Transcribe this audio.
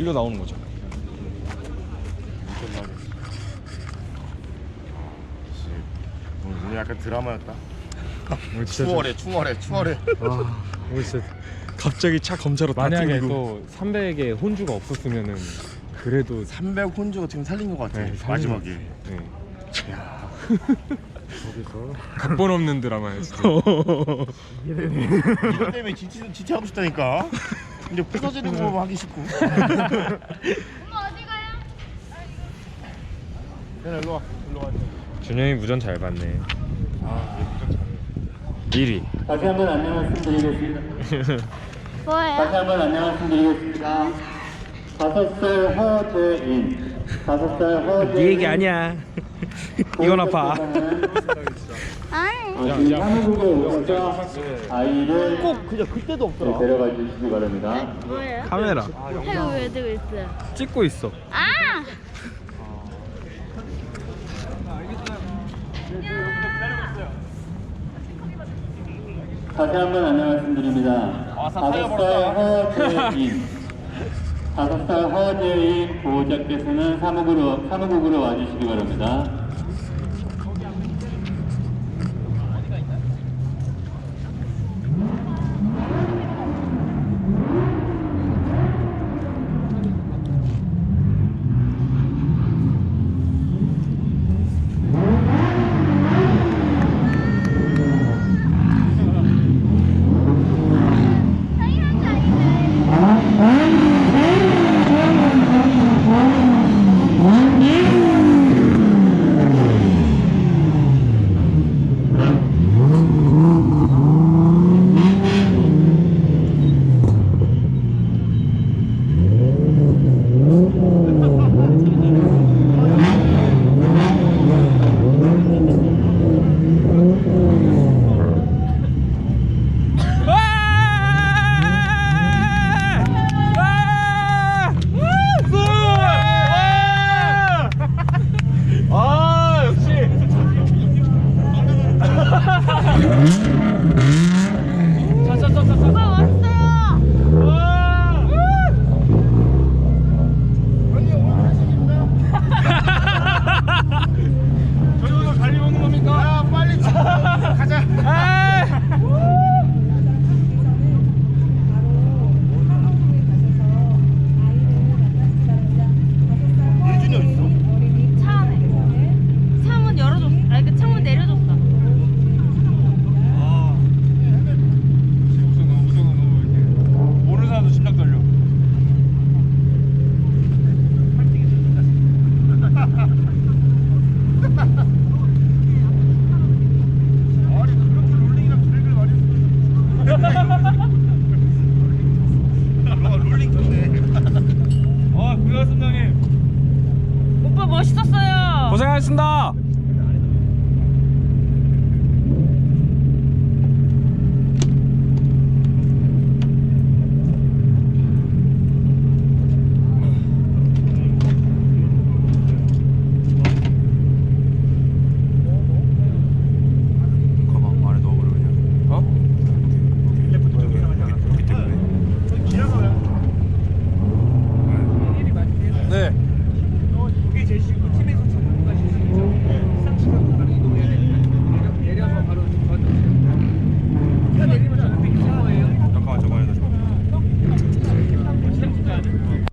일로 나오는 거죠. 오늘 약간 드라마였다. 오늘 진짜 좀- 추월해, 추월해, 추월해. 아, 오늘 진짜 갑자기 차 검사로 다 만약에. 또 300에 혼주가 없었으면은 그래도 300 혼주가 지금 살린 것 같아. 네, 살린 마지막에. 네. 거기서 각본 없는 드라마야 진짜. 이것 때문에 지치 지치 하고 싶다니까. 이제 부서지는 거 하기 싫고. 엄마 어디 가요? 그냥 일로 와, 일로 와. 준영이 무전 잘 받네 아, 얘 무전 잘해. 1위 다시 한번 안내 말씀드리겠습니다. 다시 뭐예요? 한번 안내 말씀드리겠습니다. 다섯 살 허재인, 다섯 살 허재인. 네 얘기 아니야. 이건 아파. 어, 지금 사무국에 오셔서 아이를 꼭 그냥 그때도 네, 없더라. 데려가 주시기 바랍니다. 뭐예요? 카메라 해가 왜 들고 있어요? 찍고 있어. 아! 다시 한번 안내 말씀드립니다. 다섯 살 허재인, 다섯 살 허재인 보호자께서는 사무국으로 사무국으로 와주시기 바랍니다. 고생하셨습니다.